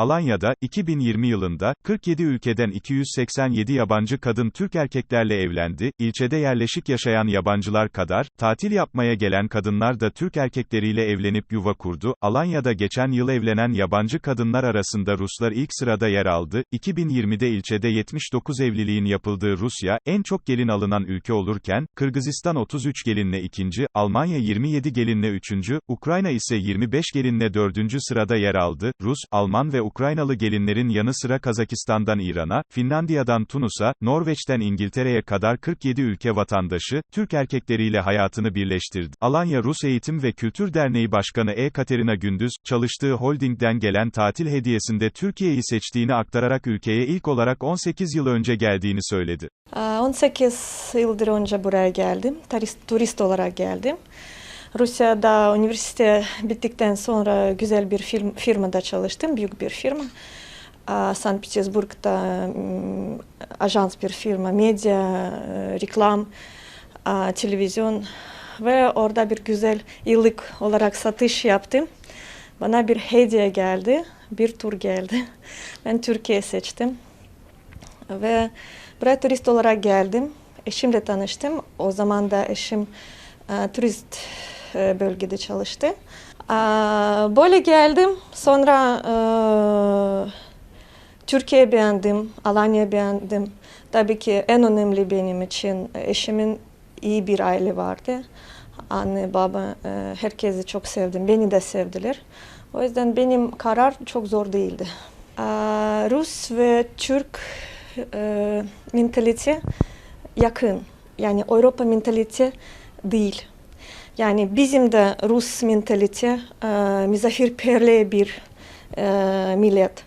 Alanya'da, 2020 yılında, 47 ülkeden 287 yabancı kadın Türk erkeklerle evlendi, ilçede yerleşik yaşayan yabancılar kadar, tatil yapmaya gelen kadınlar da Türk erkekleriyle evlenip yuva kurdu, Alanya'da geçen yıl evlenen yabancı kadınlar arasında Ruslar ilk sırada yer aldı, 2020'de ilçede 79 evliliğin yapıldığı Rusya, en çok gelin alınan ülke olurken, Kırgızistan 33 gelinle ikinci, Almanya 27 gelinle üçüncü, Ukrayna ise 25 gelinle dördüncü sırada yer aldı, Rus, Alman ve Ukraynalı gelinlerin yanı sıra Kazakistan'dan İran'a, Finlandiya'dan Tunus'a, Norveç'ten İngiltere'ye kadar 47 ülke vatandaşı, Türk erkekleriyle hayatını birleştirdi. Alanya Rus Eğitim ve Kültür Derneği Başkanı E. Katerina Gündüz, çalıştığı holdingden gelen tatil hediyesinde Türkiye'yi seçtiğini aktararak ülkeye ilk olarak 18 yıl önce geldiğini söyledi. Aa, 18 yıldır önce buraya geldim. Turist olarak geldim. Rusya'da üniversite bittikten sonra güzel bir firm, firmada çalıştım, büyük bir firma. Sankt Petersburg'da ajans bir firma, medya, e, reklam, televizyon ve orada bir güzel yıllık olarak satış yaptım. Bana bir hediye geldi, bir tur geldi. Ben Türkiye seçtim ve buraya turist olarak geldim. Eşimle tanıştım. O zaman da eşim e, turist bölgede çalıştı. E, böyle geldim. Sonra e, Türkiye beğendim, Alanya beğendim. Tabii ki en önemli benim için eşimin iyi bir aile vardı. Anne, baba, e, herkesi çok sevdim. Beni de sevdiler. O yüzden benim karar çok zor değildi. E, Rus ve Türk e, mentalite yakın. Yani Avrupa mentalite değil. Yani bizim de Rus mentalite e, misafirperver bir e, millet.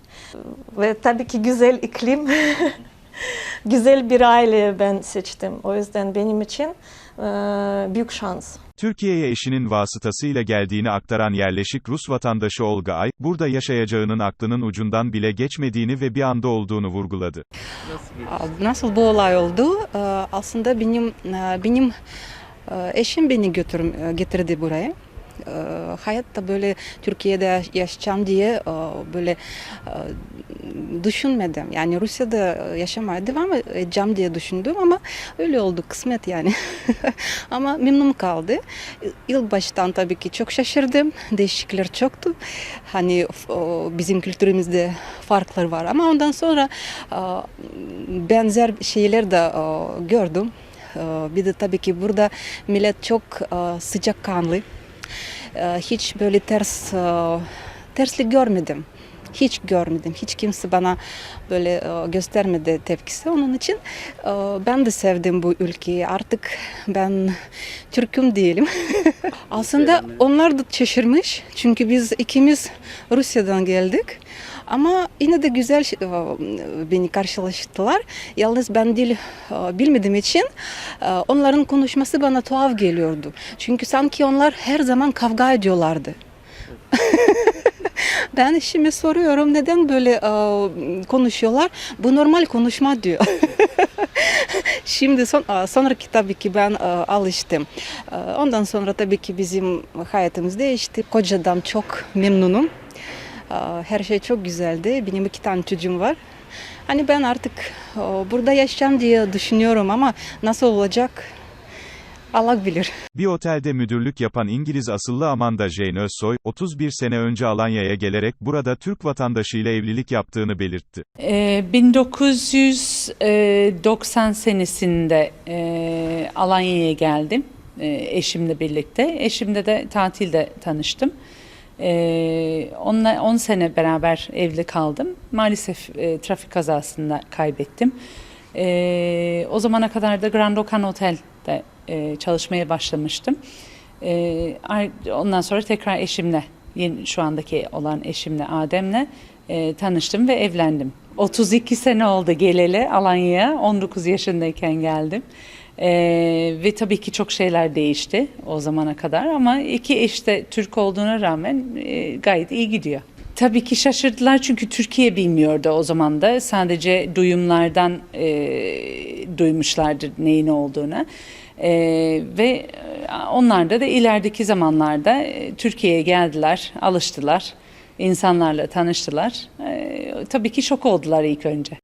Ve tabii ki güzel iklim, güzel bir aile ben seçtim. O yüzden benim için e, büyük şans. Türkiye'ye eşinin vasıtasıyla geldiğini aktaran yerleşik Rus vatandaşı Olga Ay, burada yaşayacağının aklının ucundan bile geçmediğini ve bir anda olduğunu vurguladı. Nasıl bu olay oldu? Ee, Aslında benim e, benim e, eşim beni götür, getirdi buraya. Ee, Hayatta böyle Türkiye'de yaşayacağım diye e, böyle e, düşünmedim. Yani Rusya'da yaşamaya devam edeceğim diye düşündüm ama öyle oldu kısmet yani. ama memnun kaldı. İlk baştan tabii ki çok şaşırdım. Değişiklikler çoktu. Hani bizim kültürümüzde farklar var ama ondan sonra e, benzer şeyler de e, gördüm. E, Bir de tabii ki burada millet çok e, sıcakkanlı. E, Hiç böyle ters e, terslik görmedim. Hiç görmedim. Hiç kimse bana böyle e, göstermedi tepkisi. Onun için ben de sevdim bu ülkeyi. Artık ben Türk'üm diyelim. Aslında onlar da şaşırmış. Çünkü biz ikimiz Rusya'dan geldik. Ama yine de güzel şey- e, beni karşılaştılar. Yalnız ben dil e, bilmediğim için e, onların konuşması bana tuhaf geliyordu. Çünkü sanki onlar her zaman kavga ediyorlardı. Ben eşime soruyorum neden böyle konuşuyorlar. Bu normal konuşma diyor. Şimdi son, sonraki tabii ki ben alıştım. Ondan sonra tabii ki bizim hayatımız değişti. Kocadan çok memnunum. E, Her şey çok güzeldi. Benim iki tane çocuğum var. Hani ben artık e, burada yaşayacağım diye düşünüyorum ama nasıl olacak Allah bilir. Bir otelde müdürlük yapan İngiliz asıllı Amanda Jane Özsoy, 31 sene önce Alanya'ya gelerek burada Türk vatandaşıyla evlilik yaptığını belirtti. Ee, 1990 senesinde e, Alanya'ya geldim e, eşimle birlikte. Eşimle de tatilde tanıştım. E, onunla 10 sene beraber evli kaldım. Maalesef e, trafik kazasında kaybettim. E, o zamana kadar da Grand Okan Otel'de e, çalışmaya başlamıştım. E, ondan sonra tekrar eşimle, yeni, şu andaki olan eşimle Adem'le e, tanıştım ve evlendim. 32 sene oldu geleli Alanya'ya. 19 yaşındayken geldim. E, ve tabii ki çok şeyler değişti o zamana kadar ama iki eş de Türk olduğuna rağmen e, gayet iyi gidiyor. Tabii ki şaşırdılar çünkü Türkiye bilmiyordu o zaman da. Sadece duyumlardan e, duymuşlardı neyin olduğunu. E, ve e, onlar da da ilerideki zamanlarda e, Türkiye'ye geldiler, alıştılar, insanlarla tanıştılar. E, tabii ki şok oldular ilk önce.